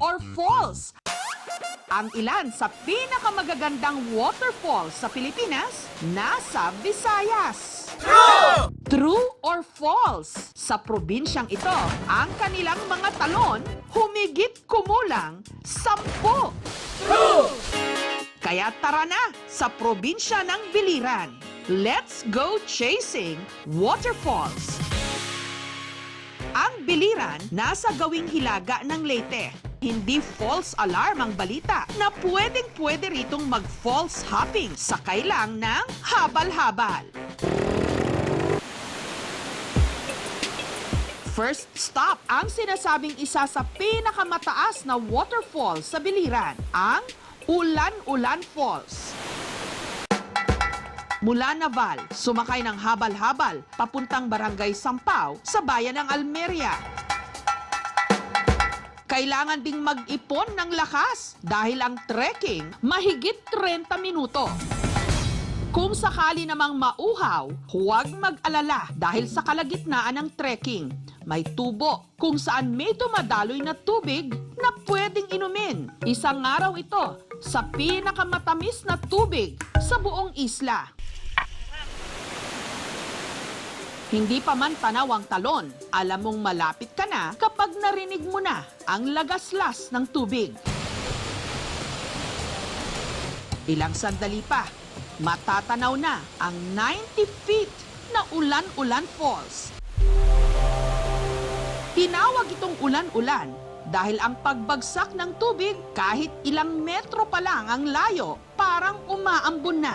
or false. Ang ilan sa pinakamagagandang waterfalls sa Pilipinas nasa Visayas. True or false? Sa probinsyang ito, ang kanilang mga talon humigit kumulang sampo. Kaya tara na sa probinsya ng Biliran. Let's go chasing waterfalls. Ang Biliran nasa gawing hilaga ng Leyte. Hindi false alarm ang balita na pwedeng pwede ritong mag-false hopping sakay lang ng habal-habal. First stop, ang sinasabing isa sa pinakamataas na waterfall sa Biliran, ang Ulan-Ulan Falls. Mula Naval, sumakay ng habal-habal papuntang Barangay Sampaw sa bayan ng Almeria. Kailangan ding mag-ipon ng lakas dahil ang trekking mahigit 30 minuto. Kung sakali namang mauhaw, huwag mag-alala dahil sa kalagitnaan ng trekking, may tubo kung saan may dumadaloy na tubig na pwedeng inumin. Isang araw ito sa pinakamatamis na tubig sa buong isla. Hindi pa man tanaw ang talon, alam mong malapit ka na kapag narinig mo na ang lagaslas ng tubig. Ilang sandali pa, matatanaw na ang 90 feet na Ulan-Ulan Falls. Tinawag itong ulan-ulan dahil ang pagbagsak ng tubig kahit ilang metro pa lang ang layo, parang umaambon na.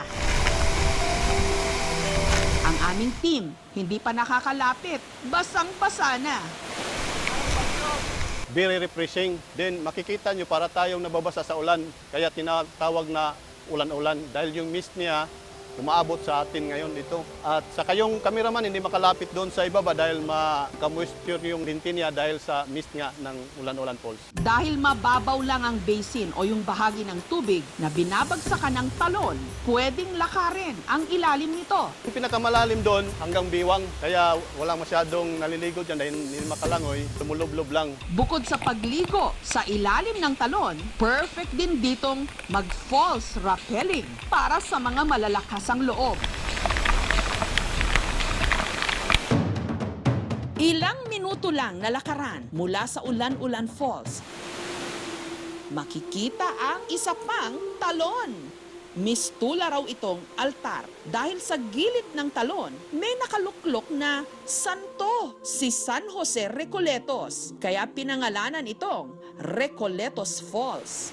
Aming team hindi pa nakakalapit, basang-basa na. very refreshing. Then makikita nyo para tayong nababasa sa ulan. Kaya tinatawag na ulan-ulan dahil yung mist niya umaabot sa atin ngayon dito. At sa kayong cameraman hindi makalapit doon sa ibaba dahil makamoisture yung linti niya dahil sa mist nga ng ulan-ulan falls. Dahil mababaw lang ang basin o yung bahagi ng tubig na binabagsakan ng talon, pwedeng lakarin ang ilalim nito. Yung pinakamalalim doon hanggang biwang kaya wala masyadong naliligo dyan dahil hindi makalangoy, lumulublob lang. Bukod sa pagligo sa ilalim ng talon, perfect din ditong mag-false rappelling para sa mga malalakas ang loob. Ilang minuto lang na lakaran mula sa Ulan-Ulan Falls. Makikita ang isa pang talon. Mistula raw itong altar dahil sa gilid ng talon may nakaluklok na santo, si San Jose Recoletos. Kaya pinangalanan itong Recoletos Falls.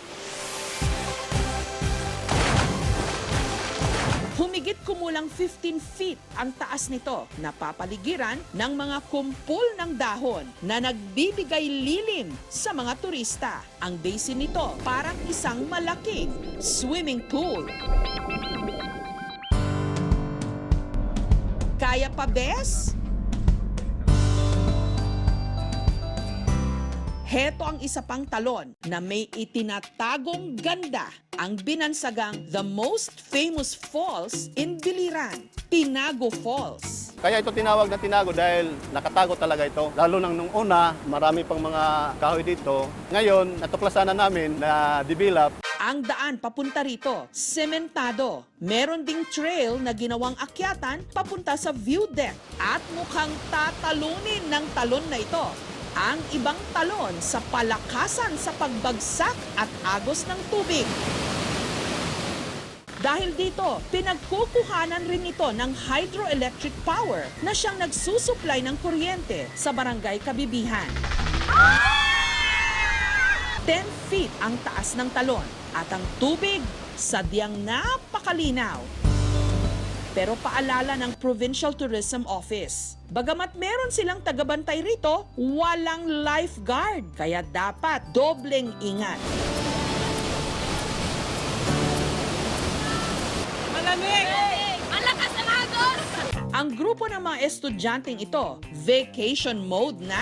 Kumulang 15 feet ang taas nito, napapaligiran ng mga kumpol ng dahon na nagbibigay lilim sa mga turista. Ang basin nito parang isang malaking swimming pool. Kaya pa, Bes? Heto ang isa pang talon na may itinatagong ganda ang binansagang the most famous falls in Biliran, Tinago Falls. Kaya ito tinawag na tinago dahil nakatago talaga ito. Lalo nang nung una, marami pang mga kahoy dito. Ngayon, natuklasan na namin na develop Ang daan papunta rito, sementado. Meron ding trail na ginawang akyatan papunta sa view deck at mukhang tatalunin ng talon na ito. Ang ibang talon sa palakasan sa pagbagsak at agos ng tubig. Dahil dito, pinagkukuhanan rin ito ng hydroelectric power na siyang nagsusupply ng kuryente sa barangay Kabibihan. 10 feet ang taas ng talon at ang tubig sadyang napakalinaw. Pero paalala ng Provincial Tourism Office, bagamat meron silang tagabantay rito, walang lifeguard. Kaya dapat dobleng ingat. Malamig! Malakas ang agos! Ang grupo ng mga estudyanteng ito, vacation mode na.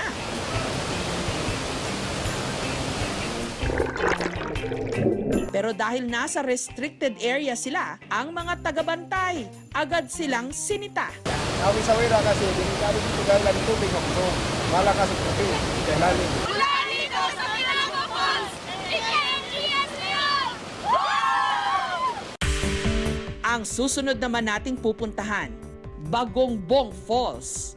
Pero dahil nasa restricted area sila, ang mga tagabantay agad silang sinita. Kami sa wira kasi, hindi dito dahil lang tubig ang puso. Malakas ang tubig, dahilanin. Mula dito sa Pinamo Falls, Ang susunod naman nating pupuntahan, Bagongbong Falls.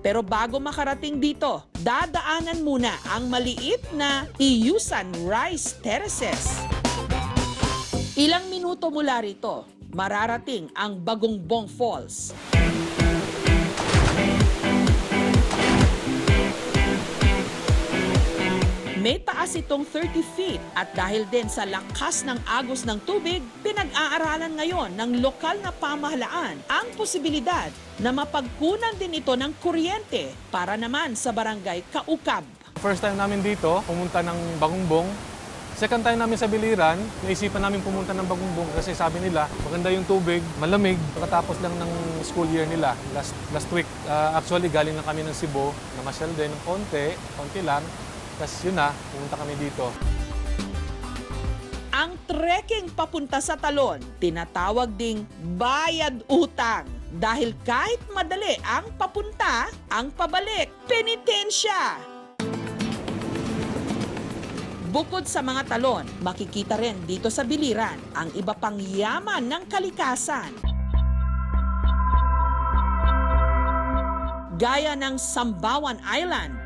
Pero bago makarating dito, dadaanan muna ang maliit na Iyusan Rice Terraces. Ilang minuto mula rito, mararating ang Bagongbong Falls. May taas itong 30 feet at dahil din sa lakas ng agos ng tubig, pinag-aaralan ngayon ng lokal na pamahalaan ang posibilidad na mapagkunan din ito ng kuryente para naman sa barangay Kaukab. First time namin dito, pumunta ng Bagungbong. Second time namin sa Biliran, naisipan namin pumunta ng Bagungbong kasi sabi nila maganda yung tubig, malamig. Pagkatapos lang ng school year nila, last, last week. uh, actually, galing na kami ng Cebu, namasyal din ng konti, konti lang. Tapos yun na, pumunta kami dito. Ang trekking papunta sa talon, tinatawag ding bayad utang. Dahil kahit madali ang papunta, ang pabalik, penitensya. Bukod sa mga talon, makikita rin dito sa Biliran ang iba pang yaman ng kalikasan. Gaya ng Sambawan Island,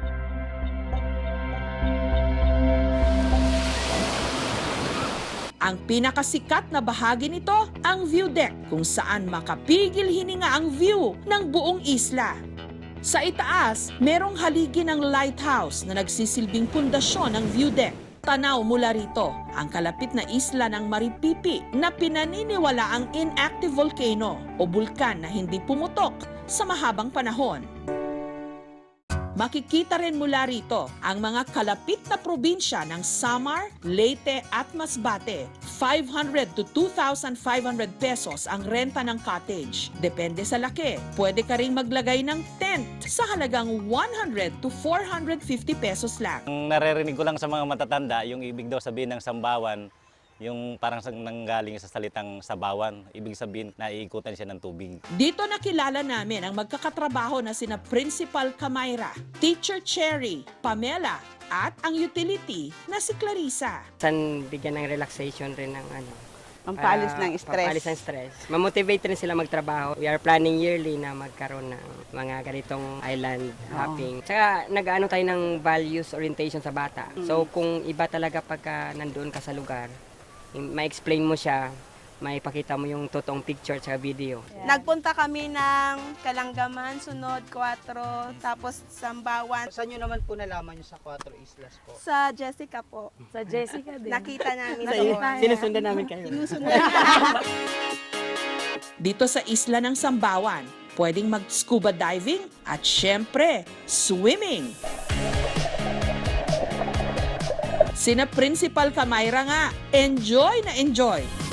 Ang pinakasikat na bahagi nito, ang view deck kung saan makapigil hininga ang view ng buong isla. Sa itaas, merong haligi ng lighthouse na nagsisilbing pundasyon ng view deck. Tanaw mula rito ang kalapit na isla ng Maripipi na pinaniniwala ang inactive volcano o bulkan na hindi pumutok sa mahabang panahon. Makikita rin mula rito ang mga kalapit na probinsya ng Samar, Leyte at Masbate. 500 to 2,500 pesos ang renta ng cottage. Depende sa laki. Pwede ka ring maglagay ng tent sa halagang 100 to 450 pesos lang. Ang naririnig ko lang sa mga matatanda, yung ibig daw sabihin ng sambawan, yung parang sa- nanggaling sa salitang sabawan, ibig sabihin na iikutan siya ng tubig. Dito nakilala namin ang magkakatrabaho na sina Principal Camaira, Teacher Cherry, Pamela, at ang utility na si Clarissa. San bigyan ng relaxation rin ng ano. Pampalis para ng stress. Pampalis ng stress. Mamotivate rin sila magtrabaho. We are planning yearly na magkaroon ng mga ganitong island hopping. Tsaka nag-ano tayo ng values orientation sa bata. So kung iba talaga pagka nandoon ka sa lugar, ma-explain mo siya, may pakita mo yung totoong picture at video. Nagpunta kami ng Kalanggaman, Sunod, 4, tapos Sambawan. Saan nyo naman po nalaman yung sa Cuatro Islas po? Sa Jessica po. Sa Jessica din. Nakita namin Sa sinusundan namin kayo. Dito sa isla ng Sambawan, pwedeng mag-scuba diving at syempre, swimming. Sina Principal Camaira nga, enjoy na enjoy.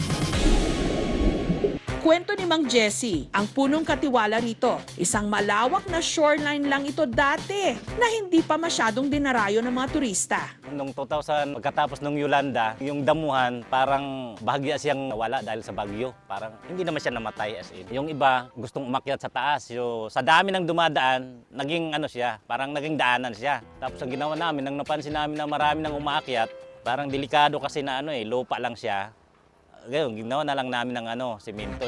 Kwento ni Mang Jessie, ang punong katiwala rito, isang malawak na shoreline lang ito dati na hindi pa masyadong dinarayo ng mga turista. Noong 2000, pagkatapos ng Yolanda, yung damuhan, parang bahagya siyang nawala dahil sa bagyo. Parang hindi naman siya namatay as in. Yung iba, gustong umakyat sa taas. Yung, sa dami ng dumadaan, naging ano siya, parang naging daanan siya. Tapos ang ginawa namin, nang napansin namin na marami nang umaakyat, parang delikado kasi na ano eh, lupa lang siya. Ngayon, ginawa na lang namin ng ano, simento.